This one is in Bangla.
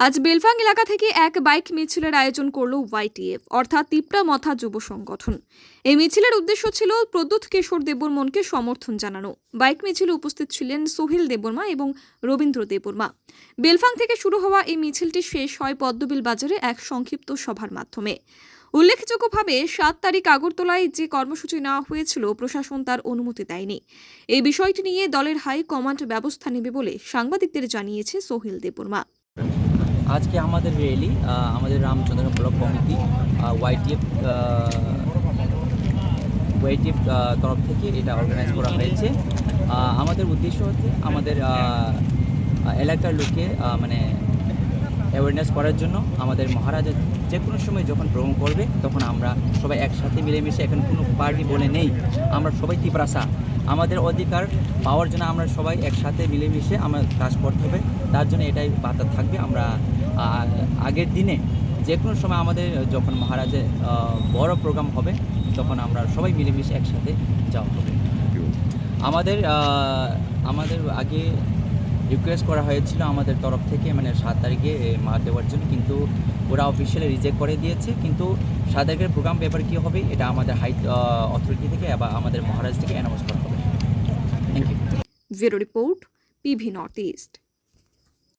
আজ বেলফাং এলাকা থেকে এক বাইক মিছিলের আয়োজন করল ওয়াইটিএফ অর্থাৎ তিপ্রা মথা যুব সংগঠন। এই মিছিলের উদ্দেশ্য ছিল প্রদ্যুৎ কিশোর দেববর্মনকে সমর্থন জানানো। বাইক মিছিলে উপস্থিত ছিলেন সোহেল দেববর্মা এবং রবীন্দ্র দেববর্মা। বেলফাং থেকে শুরু হওয়া এই মিছিলটি শেষ হয় পদ্মবিল বাজারে এক সংক্ষিপ্ত সভার মাধ্যমে। উল্লেখযোগ্যভাবে, সাত তারিখ আগরতলায় যে কর্মসূচি নেওয়া হয়েছিল, প্রশাসন তার অনুমতি দেয়নি। এই বিষয়টি নিয়ে দলের হাই কমান্ড ব্যবস্থা নেবে বলে সাংবাদিকদের জানিয়েছে সোহেল দেববর্মা। আজকে আমাদের র্যালি আমাদের Ramchandra block committee YTF YTF তরফ থেকে এটা অর্গানাইজ করা হয়েছে। আমাদের উদ্দেশ্য হচ্ছে আমাদের এলাকার আহ, মানে অ্যাওয়ারনেস করার জন্য আমাদের মহারাজা যে কোনো সময় যখন ভ্রমণ করবে তখন আমরা সবাই একসাথে মিলেমিশে এখন কোনো পার্টি বলে নেই আমরা সবাই তিপ্রাসা। আমাদের অধিকার পাওয়ার জন্য আমরা সবাই একসাথে মিলেমিশে আমরা কাজ করতে হবে তার জন্য এটাই বার্তা থাকবে আমরা আহ, আগের দিনে যে কোনো সময় আমাদের যখন মহারাজের বড় প্রোগ্রাম হবে তখন আমরা সবাই মিলেমিশে একসাথে যাওয়া হবে আমাদের আমাদের আগে রিকোয়েস্ট করা হয়েছিল আমাদের তরফ থেকে মানে সাত তারিখে মা দেওয়ার জন্য কিন্তু ওরা অফিসিয়ালি রিজেক্ট করে দিয়েছে কিন্তু সাত তারিখের প্রোগ্রাম পেপার কী হবে এটা আমাদের হাই অথরিটি থেকে বা আমাদের মহারাজ থেকে অ্যানাউন্স করা হবে thank you bureau report PV north east